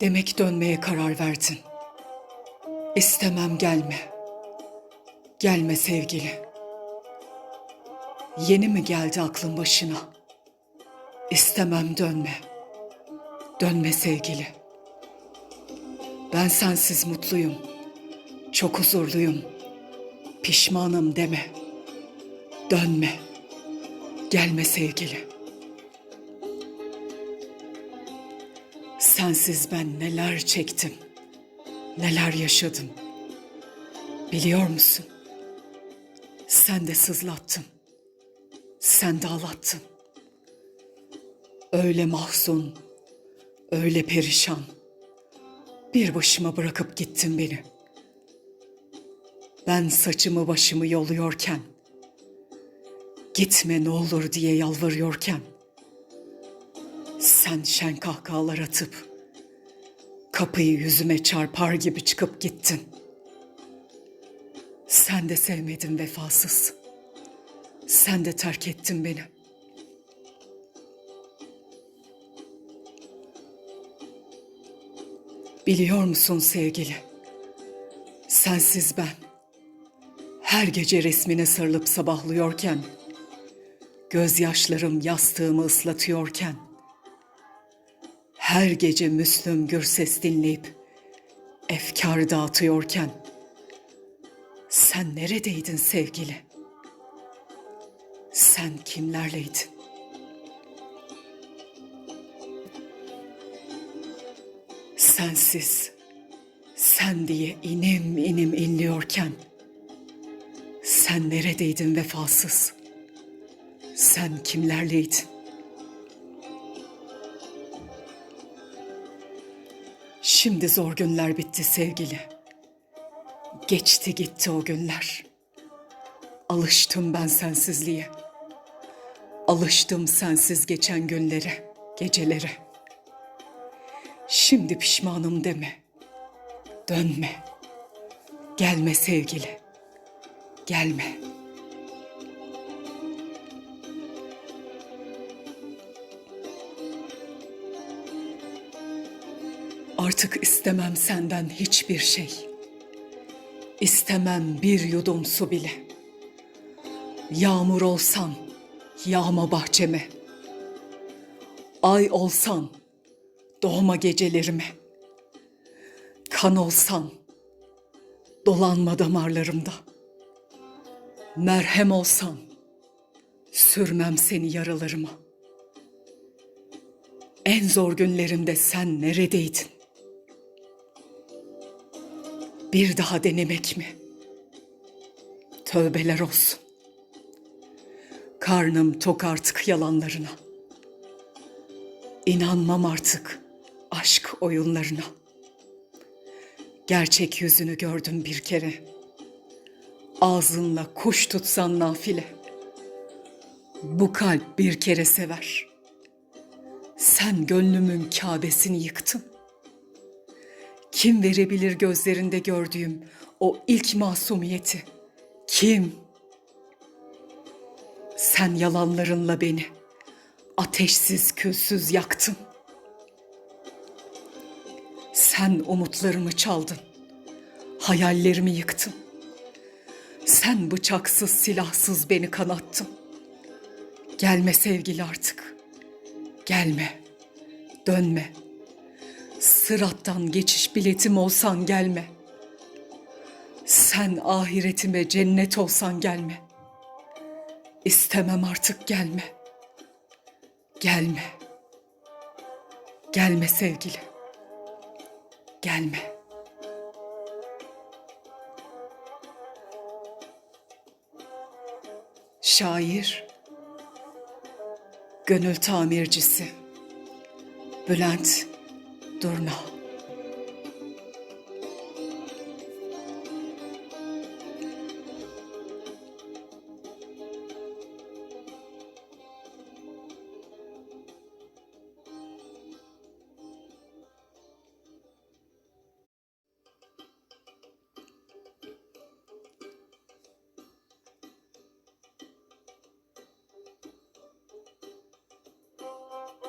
Demek dönmeye karar verdin. İstemem gelme. Gelme sevgili. Yeni mi geldi aklın başına? İstemem dönme. Dönme sevgili. Ben sensiz mutluyum. Çok huzurluyum. Pişmanım deme. Dönme. Gelme sevgili. Sensiz ben neler çektim. Neler yaşadım. Biliyor musun? Sen de sızlattın. Sen de ağlattın. Öyle mahzun, öyle perişan. Bir başıma bırakıp gittin beni. Ben saçımı başımı yoluyorken, gitme ne olur diye yalvarıyorken, sen şen kahkahalar atıp, kapıyı yüzüme çarpar gibi çıkıp gittin. Sen de sevmedin vefasız. Sen de terk ettin beni. Biliyor musun sevgili? Sensiz ben. Her gece resmine sarılıp sabahlıyorken, gözyaşlarım yastığımı ıslatıyorken, her gece Müslüm Gürses dinleyip efkar dağıtıyorken, sen neredeydin sevgili? Sen kimlerleydin? Sensiz, sen diye inim inim inliyorken, sen neredeydin vefasız? Sen kimlerleydin? Şimdi zor günler bitti sevgili. Geçti gitti o günler. Alıştım ben sensizliğe. Alıştım sensiz geçen günlere, gecelere. Şimdi pişmanım deme. Dönme. Gelme sevgili. Gelme. Artık istemem senden hiçbir şey. İstemem bir yudum su bile. Yağmur olsan yağma bahçeme. Ay olsan doğma gecelerime. Kan olsan dolanma damarlarımda. Merhem olsan sürmem seni yaralarıma. En zor günlerimde sen neredeydin? Bir daha denemek mi? Tövbeler olsun. Karnım tok artık yalanlarına. İnanmam artık aşk oyunlarına. Gerçek yüzünü gördüm bir kere. Ağzınla kuş tutsan nafile. Bu kalp bir kere sever. Sen gönlümün Kâbesini yıktın. Kim verebilir gözlerinde gördüğüm o ilk masumiyeti? Kim? Sen yalanlarınla beni ateşsiz külsüz yaktın. Sen umutlarımı çaldın. Hayallerimi yıktın. Sen bıçaksız silahsız beni kanattın. Gelme sevgili artık. Gelme. Dönme. Sırattan geçiş biletim olsan gelme. Sen ahiretime cennet olsan gelme. İstemem artık gelme. Gelme. Gelme sevgili. Gelme. Şair, gönül tamircisi, Bülent nocturno.